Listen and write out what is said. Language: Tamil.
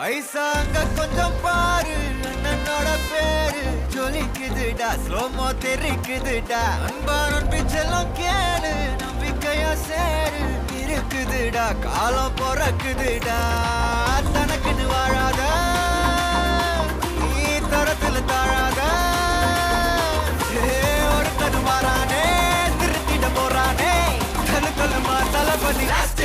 ஐசாங்க கொஞ்சம் பாரு அண்ணனோட பேரு. ஜொலிக்குதுடா ஸ்லோமோ தெரிக்குதுடா. அன்பானன் பிச்செல்லாம் கேளு நம்பிக்கையா சேரு. இருக்குதுடா காலம் பிறக்குதுடா. தனக்குன்னு வாழாத நீ தரத்துல தாழாத. ஏ, மாறானே திருத்திட போறானே. கலு தலுமா தளபதி லாஸ்ட்